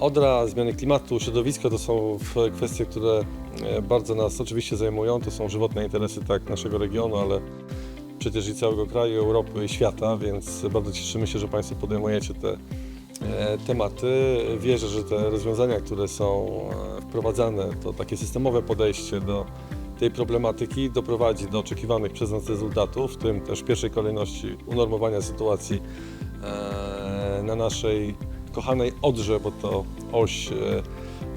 Odra, zmiany klimatu, środowiska to są kwestie, które e, bardzo nas oczywiście zajmują. To są żywotne interesy tak naszego regionu, ale przecież i całego kraju, Europy i świata, więc bardzo cieszymy się, że Państwo podejmujecie te e, tematy. Wierzę, że te rozwiązania, które są e, wprowadzane, to takie systemowe podejście do tej problematyki doprowadzi do oczekiwanych przez nas rezultatów, w tym też w pierwszej kolejności unormowania sytuacji na naszej kochanej Odrze, bo to oś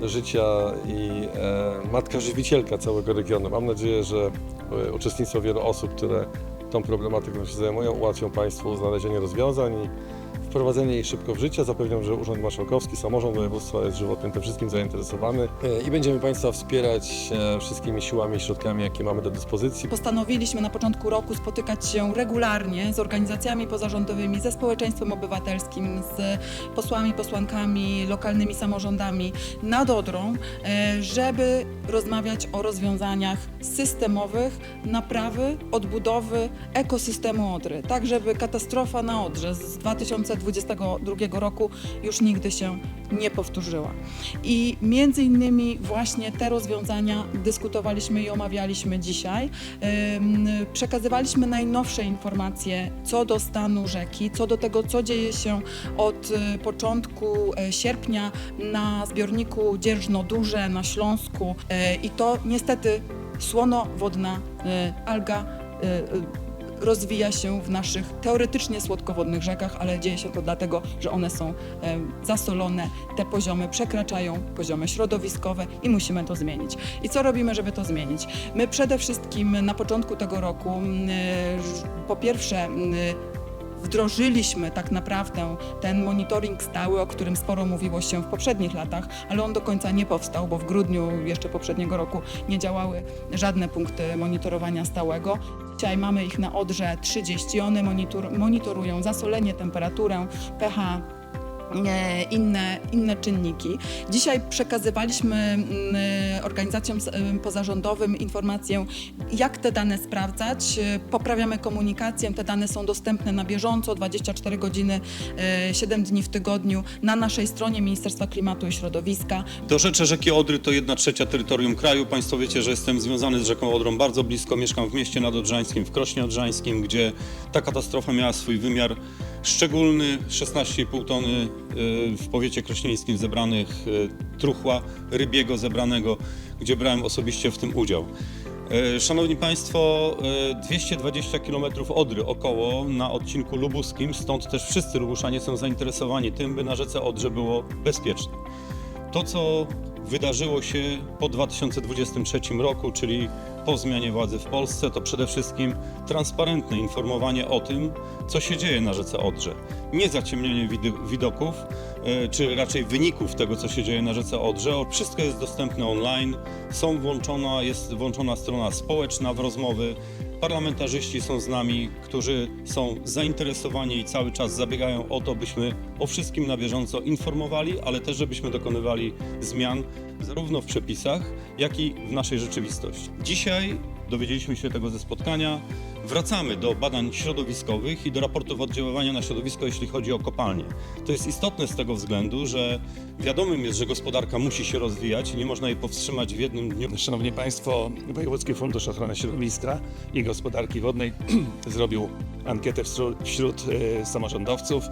e, życia i e, matka żywicielka całego regionu. Mam nadzieję, że e, uczestnictwo wielu osób, które tą problematyką się zajmują, ułatwią Państwu znalezienie rozwiązań wprowadzenie jej szybko w życie. Zapewniam, że Urząd Marszałkowski, samorząd województwa jest żywotnie tym wszystkim zainteresowany E, i będziemy Państwa wspierać e, wszystkimi siłami i środkami, jakie mamy do dyspozycji. Postanowiliśmy na początku roku spotykać się regularnie z organizacjami pozarządowymi, ze społeczeństwem obywatelskim, z posłami, posłankami, lokalnymi samorządami nad Odrą, e, żeby rozmawiać o rozwiązaniach systemowych naprawy, odbudowy ekosystemu Odry, tak żeby katastrofa na Odrze z 2022 roku już nigdy się nie powtórzyła. I między innymi właśnie te rozwiązania dyskutowaliśmy i omawialiśmy dzisiaj. Przekazywaliśmy najnowsze informacje co do stanu rzeki, co do tego, co dzieje się od y, początku e, sierpnia na zbiorniku Dzierżno-Duże na Śląsku. E, I to niestety słonowodna e, alga e, e, rozwija się w naszych teoretycznie słodkowodnych rzekach, ale dzieje się to dlatego, że one są zasolone, te poziomy przekraczają poziomy środowiskowe i musimy to zmienić. I co robimy, żeby to zmienić? My przede wszystkim na początku tego roku, mm, e, po pierwsze, mm, wdrożyliśmy tak naprawdę ten monitoring stały, o którym sporo mówiło się w poprzednich latach, ale on do końca nie powstał, bo w grudniu jeszcze poprzedniego roku nie działały żadne punkty monitorowania stałego. Dzisiaj mamy ich na Odrze 30. One monitor, monitorują zasolenie, temperaturę, pH, inne, inne czynniki. Dzisiaj przekazywaliśmy mm, organizacjom em, pozarządowym informację, jak te dane sprawdzać. E, Poprawiamy komunikację, te dane są dostępne na bieżąco, 24 godziny, e, 7 dni w tygodniu na naszej stronie Ministerstwa Klimatu i Środowiska. Dorzecze rzeki Odry to jedna trzecia terytorium kraju. Państwo wiecie, że jestem związany z rzeką Odrą bardzo blisko. Mieszkam w mieście nadodrzańskim, w Krośnie Odrzańskim, gdzie ta katastrofa miała swój wymiar szczególny. 16,5 tony y, w powiecie krośnieńskim zebranych y, truchła rybiego zebranego, gdzie brałem osobiście w tym udział. E, Szanowni Państwo, e, 220 km Odry około na odcinku lubuskim, stąd też wszyscy lubuszanie są zainteresowani tym, by na rzece Odrze było bezpiecznie. To, co wydarzyło się po 2023 roku, czyli po zmianie władzy w Polsce, to przede wszystkim transparentne informowanie o tym, co się dzieje na rzece Odrze. Nie zaciemnianie wid- widoków, czy raczej wyników tego, co się dzieje na rzece Odrze. Wszystko jest dostępne online, są włączona, jest włączona strona społeczna w rozmowy. Parlamentarzyści są z nami, którzy są zainteresowani i cały czas zabiegają o to, byśmy o wszystkim na bieżąco informowali, ale też żebyśmy dokonywali zmian zarówno w przepisach, jak i w naszej rzeczywistości. Dzisiaj dowiedzieliśmy się tego ze spotkania. Wracamy do badań środowiskowych i do raportów oddziaływania na środowisko, jeśli chodzi o kopalnie. To jest istotne z tego względu, że wiadomym jest, że gospodarka musi się rozwijać i nie można jej powstrzymać w jednym dniu. Szanowni Państwo, Wojewódzki Fundusz Ochrony Środowiska i Gospodarki Wodnej zrobił ankietę wśród, e, samorządowców,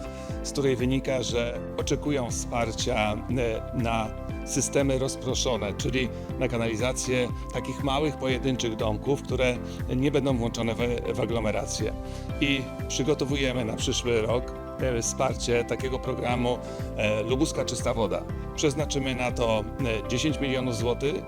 z której wynika, że oczekują wsparcia e, na systemy rozproszone, czyli na kanalizację takich małych, pojedynczych domków, które nie będą włączone w, w aglomerację. I przygotowujemy na przyszły rok e, wsparcie takiego programu e, Lubuska Czysta Woda. Przeznaczymy na to e, 10 milionów złotych